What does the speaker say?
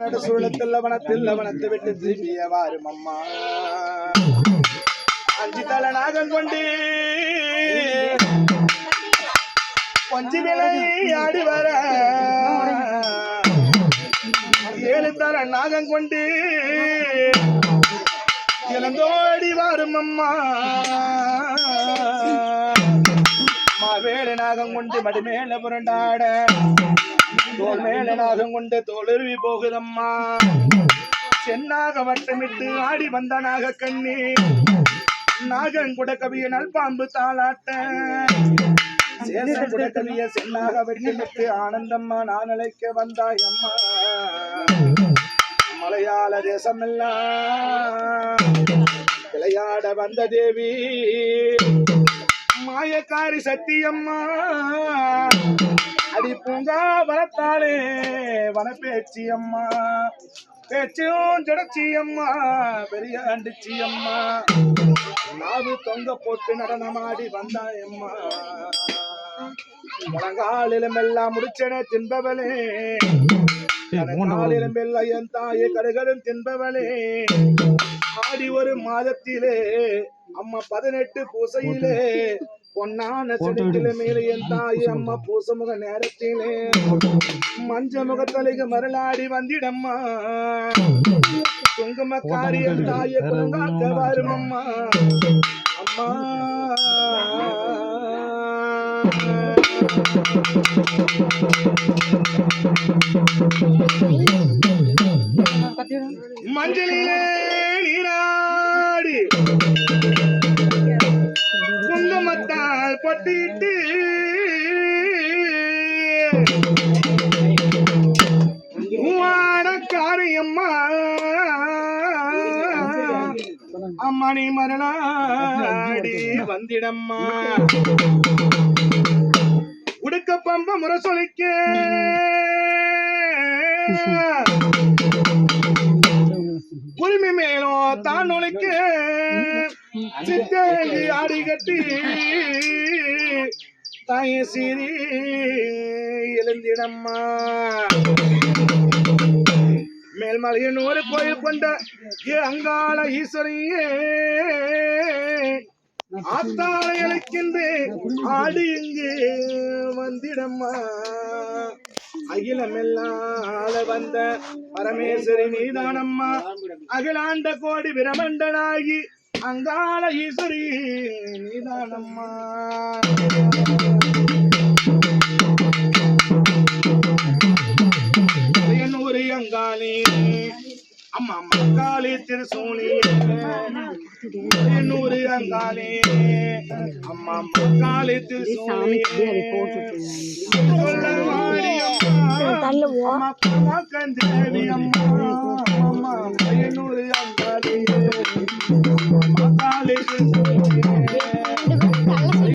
சூழத்தில் வனத்தில் வனத்தை விட்டு திரும்பிய வாரும் அம்மா அஞ்சு தல நாகம் கொண்டு கொஞ்சி விலை ஆடி வர. ஏழு தர நாகம் கொண்டு இளந்தோடி வாரும் அம்மா மாவேடு நாகம் கொண்டு மடிமேல புரண்டாட. தோல் மேல நாகம் கொண்டு தோலுருவி போகுதம்மா சென்னாக வட்டமிட்டு ஆடி வந்த நாக கண்ணி நாகங்குட கவிய நல்பாம்பு தாளாட்ட. சேசங்குட கவிய சென்னாக வெட்டமிட்டு ஆனந்தம்மா நான் அழைக்க வந்தாய் அம்மா மலையாள தேசமெல்லாம். விளையாட வந்த தேவி. மாயக்காரி சத்தியம்மா. அடி பூங்கா வளர்த்தாளே வனப்பேச்சி அம்மா பேச்சும் ஜடச்சி அம்மா பெரிய அண்டிச்சி அம்மா நாவு தொங்க போட்டு நடனமாடி வந்தாயம்மா. முழங்காலிலும் எல்லாம் முடிச்சன தின்பவளே. காலிலும் எல்லாம் என் தாயை கடுகளும் தின்பவளே. ஆடி ஒரு மாதத்திலே அம்மா பதினெட்டு பூசையிலே பொன்னான செடிக்கில மேலே என் தாய் அம்மா பூசமுக நேரத்திலே. மஞ்ச முகத்தலைக்கு மரளாடி வந்திடம்மா. குங்கும காரியம் தாய குலங்காக்க வரும் அம்மா. அம்மா மஞ்சளிலே. பொட்டிட்டு அம்மணி மரணாடி வந்திடம்மா. உடுக்க பம்ப முரசொலிக்க. உரிமை மேலும் தான் நுழைக்க. சித்தேங்கி ஆடி கட்டி. தாயே சீரி எழுந்திடம்மா. மேல்மலையின் ஒரு கோயில் கொண்ட ஏ அங்காள ஈஸ்வரியே ஆத்தாளை அழைக்கின்ற ஆடு இங்கே வந்திடம்மா. அகிலமெல்லாம் வந்த பரமேஸ்வரி நீதானம்மா. அகிலாண்ட கோடி பிரமண்டனாகி அங்காள ஈஸ்வரி நீதானம்மா. என்னூரி அங்காளி அம்மா மக்காளி திருசூலி. என்னூரி அங்காளி அம்மா மக்காளி திருசூலி. சொல்ல அம்மா கந்தேவி அம்மா அம்மா.